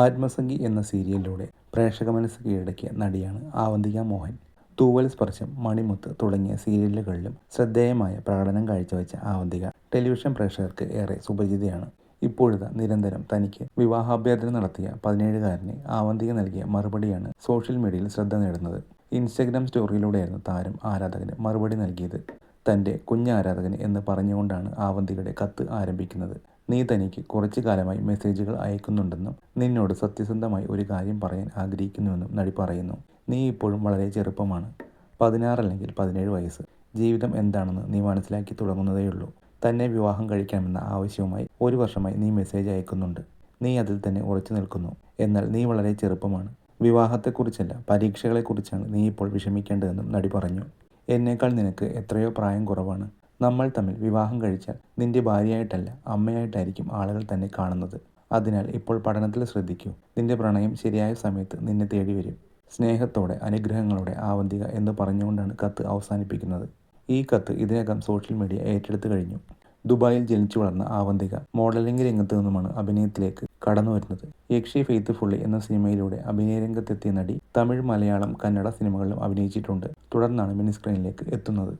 ആത്മസഖി എന്ന സീരിയലിലൂടെ പ്രേക്ഷക മനസ്സ് കീഴടക്കിയ നടിയാണ് ആവന്തിക മോഹൻ. തൂവൽ സ്പർശം മണിമുത്ത് തുടങ്ങിയ സീരിയലുകളിലും ശ്രദ്ധേയമായ പ്രകടനം കാഴ്ചവെച്ച ആവന്തിക ടെലിവിഷൻ പ്രേക്ഷകർക്ക് ഏറെ സുപരിചിതയാണ്. ഇപ്പോഴത്തെ നിരന്തരം തനിക്ക് വിവാഹാഭ്യർത്ഥന നടത്തിയ പതിനേഴുകാരനെ ആവന്തിക നൽകിയ മറുപടിയാണ് സോഷ്യൽ മീഡിയയിൽ ശ്രദ്ധ നേടുന്നത്. ഇൻസ്റ്റഗ്രാം സ്റ്റോറിയിലൂടെയായിരുന്നു താരം ആരാധകന് മറുപടി നൽകിയത്. തന്റെ കുഞ്ഞാരാധകൻ എന്ന് പറഞ്ഞുകൊണ്ടാണ് ആവന്തികയുടെ കത്ത് ആരംഭിക്കുന്നത്. നീ തനിക്ക് കുറച്ചു കാലമായി മെസ്സേജുകൾ അയക്കുന്നുണ്ടെന്നും നിന്നോട് സത്യസന്ധമായി ഒരു കാര്യം പറയാൻ ആഗ്രഹിക്കുന്നുവെന്നും നടി പറയുന്നു. നീ ഇപ്പോഴും വളരെ ചെറുപ്പമാണ്. പതിനാറ് അല്ലെങ്കിൽ പതിനേഴ് വയസ്സ്. ജീവിതം എന്താണെന്ന് നീ മനസ്സിലാക്കി തുടങ്ങുന്നതേയുള്ളൂ. തന്നെ വിവാഹം കഴിക്കാമെന്ന ആവശ്യവുമായി ഒരു വർഷമായി നീ മെസ്സേജ് അയക്കുന്നുണ്ട്. നീ അതിൽ തന്നെ ഉറച്ചു നിൽക്കുന്നു. എന്നാൽ നീ വളരെ ചെറുപ്പമാണ്. വിവാഹത്തെക്കുറിച്ചല്ല പരീക്ഷകളെക്കുറിച്ചാണ് നീ ഇപ്പോൾ വിഷമിക്കേണ്ടതെന്നും നടി പറഞ്ഞു. എന്നേക്കാൾ നിനക്ക് എത്രയോ പ്രായം കുറവാണ്. നമ്മൾ തമ്മിൽ വിവാഹം കഴിച്ചാൽ നിന്റെ ഭാര്യയായിട്ടല്ല അമ്മയായിട്ടായിരിക്കും ആളുകൾ തന്നെ കാണുന്നത്. അതിനാൽ ഇപ്പോൾ പഠനത്തിൽ ശ്രദ്ധിക്കൂ. നിന്റെ പ്രണയം ശരിയായ സമയത്ത് നിന്നെ തേടി വരും. സ്നേഹത്തോടെ അനുഗ്രഹങ്ങളോടെ ആവന്തിക എന്ന് പറഞ്ഞുകൊണ്ടാണ് കത്ത് അവസാനിപ്പിക്കുന്നത്. ഈ കത്ത് ഇതിനകം സോഷ്യൽ മീഡിയ ഏറ്റെടുത്തു കഴിഞ്ഞു. ദുബായിൽ ജനിച്ചു വളർന്ന ആവന്തിക മോഡലിംഗ് രംഗത്ത് നിന്നുമാണ് അഭിനയത്തിലേക്ക് കടന്നു വരുന്നത്. യക്ഷി ഫെയ്ത്ത്ഫുള്ളി എന്ന സിനിമയിലൂടെ അഭിനയ രംഗത്തെത്തിയ നടി തമിഴ് മലയാളം കന്നഡ സിനിമകളിലും അഭിനയിച്ചിട്ടുണ്ട്. തുടർന്നാണ് മിനിസ്ക്രീനിലേക്ക് എത്തുന്നത്.